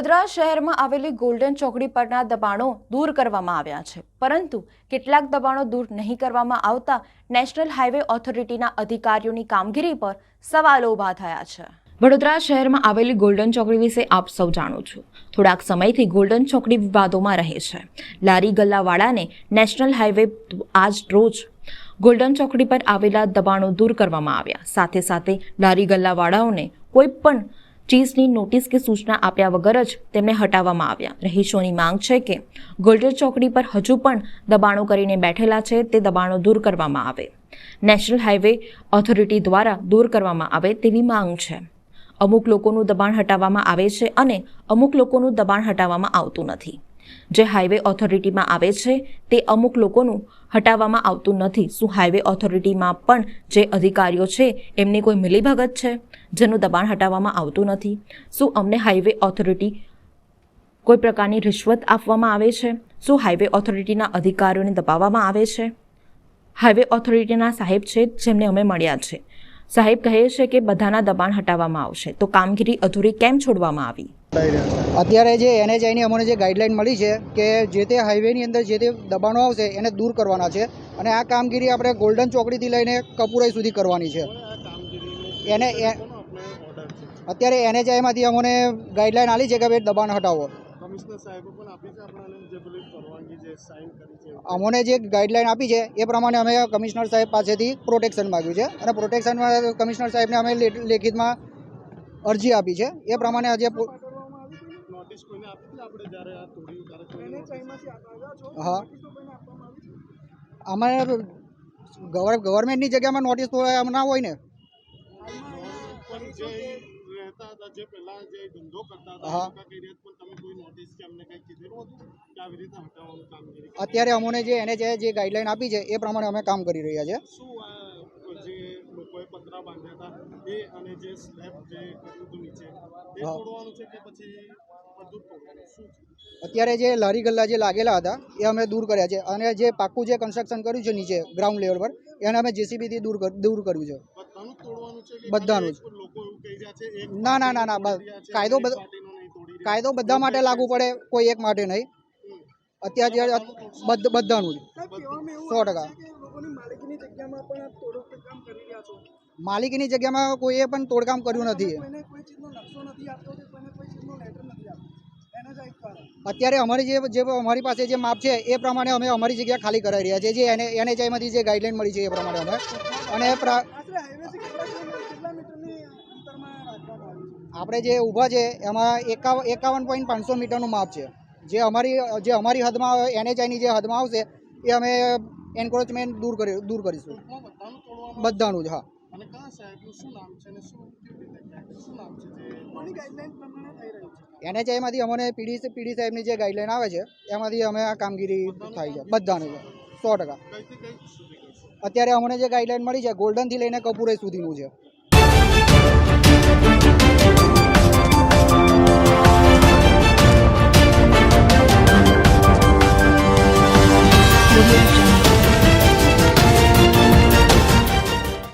વડોદરા શહેરમાં આવેલી ગોલ્ડન ચોકડી પરના દબાણો દૂર કરવામાં આવ્યા છે. પરંતુ કેટલાક દબાણો દૂર નહીં કરવામાં આવતા નેશનલ હાઈવે ઓથોરિટીના અધિકારીઓની કામગીરી પર સવાલો ઊભા થયા છે. વડોદરા શહેરમાં આવેલી ગોલ્ડન ચોકડી વિશે આપ સૌ જાણો છો. થોડાક સમયથી ગોલ્ડન ચોકડી વિવાદોમાં રહે છે. લારી ગલ્લાવાળાને નેશનલ હાઈવે આજ રોજ ગોલ્ડન ચોકડી પર આવેલા દબાણો દૂર કરવામાં આવ્યા. સાથે સાથે લારી ગલ્લાવાળાઓને કોઈ પણ ચીઝની નોટિસ કે સૂચના આપ્યા વગર જ તેમને હટાવવામાં આવ્યા. રહીશોની માંગ છે કે ગોલ્ડર ચોકડી પર હજુ પણ દબાણો કરીને બેઠેલા છે તે દબાણો દૂર કરવામાં આવે. નેશનલ હાઈવે ઓથોરિટી દ્વારા દૂર કરવામાં આવે તેવી માંગ છે. અમુક લોકોનું દબાણ હટાવવામાં આવે છે અને અમુક લોકોનું દબાણ હટાવવામાં આવતું નથી. જે હાઈવે ઓથોરિટીમાં આવે છે, તે અમુક લોકોનું હટાવવામાં આવતું નથી. શું હાઈવે ઓથોરિટીમાં પણ જે અધિકારીઓ છે, એમની કોઈ મિલીભગત છે? જેનું દબાણ હટાવવામાં આવતું નથી. શું અમને હાઈવે ઓથોરિટી કોઈ પ્રકારની રિશ્વત આપવામાં આવે છે? શું હાઈવે ઓથોરિટીના અધિકારીઓને દબાવવામાં આવે છે? હાઈવે ઓથોરિટીના સાહેબ છે, જેમને અમે મળ્યા છે. સાહેબ કહે છે કે બધાના દબાણ હટાવવામાં આવશે. તો કામગીરી અધૂરી કેમ છોડવામાં આવી? અત્યારે જે એનએચઆઈની અમને જે ગાઈડલાઈન મળી છે કે જે તે હાઈવેની અંદર જે તે દબાણો આવશે એને દૂર કરવાના છે અને આ કામગીરી આપણે ગોલ્ડન ચોકડીથી લઈને કપુરાઈ સુધી કરવાની છે. એને અત્યારે એનએચઆઈમાંથી અમને ગાઈડલાઈન આલી છે કે ભાઈ દબાણ હટાવો. કમિશનર સાહેબે પણ આપી છે આપણાને જે પેલી પરવાનગી જે સાઇન કરી છે અમને જે ગાઈડલાઈન આપી છે એ પ્રમાણે અમે કમિશનર સાહેબ પાસેથી પ્રોટેક્શન માગ્યું છે અને પ્રોટેક્શનમાં કમિશનર સાહેબને અમે લેખિતમાં અરજી આપી છે. એ પ્રમાણે આજે હા. અમારે ગવર્મેન્ટની જગ્યામાં નોટિસ તો ના હોય ને. રહેતા હતા જે પહેલા જે ધંધો કરતા હતા હતા, પણ તમે કોઈ નોટિસ કે અમને કંઈ કીધેલું હતું કે આવી રીતે હટાવવાનું કામગીરી અત્યારે અમને જે એને જે ગાઈડલાઈન આપી છે એ પ્રમાણે અમે કામ કરી રહ્યા છે. શું જે લોકોએ પતરા બાંધ્યા હતા એ અને જે સ્લેબ જે કર્યું હતું નીચે એ તોડવાનું છે કે પછી અત્યારે જે લારી ગલ્લા જે લાગેલા હતા એ અમે દૂર કર્યા છે. અને જે પાક્કું જે કન્સ્ટ્રક્શન કર્યું છે નીચે ગ્રાઉન્ડ લેવલ પર એને અમે જેસીબીથી દૂર દૂર કર્યું છે. બધાનું જ. ના ના ના ના કાયદો. કાયદો બધા માટે લાગુ પડે કોઈ એક માટે નહીં. અત્યારે બધાનું સો ટકા. માલિકીની જગ્યામાં કોઈએ પણ તોડકામ કર્યું નથી. અત્યારે અમારી જે જે અમારી પાસે જે માપ છે એ પ્રમાણે અમે અમારી જગ્યા ખાલી કરાવી રહ્યા છીએ. જે એને એનએચઆઈમાંથી જે ગાઈડલાઈન મળી છે એ પ્રમાણે અમે. અને આપણે જે ઊભા છે એમાં એકાવન એકાવન પોઈન્ટ પાંચસો મીટરનું માપ છે. જે અમારી જે અમારી હદમાં એનએચઆઈની જે હદમાં આવશે એ અમે એન્ક્રોચમેન્ટ દૂર કરી દૂર કરીશું. બધાનું જ હા. એનએચઆઈમાંથી અમને પીડી પીડી સાહેબની જે ગાઈડલાઈન આવે છે એમાંથી અમે આ કામગીરી થાય છે. બધાનું સો ટકા. અત્યારે અમને જે ગાઈડલાઈન મળી છે ગોલ્ડનથી લઈને કપૂરે સુધીનું છે. Global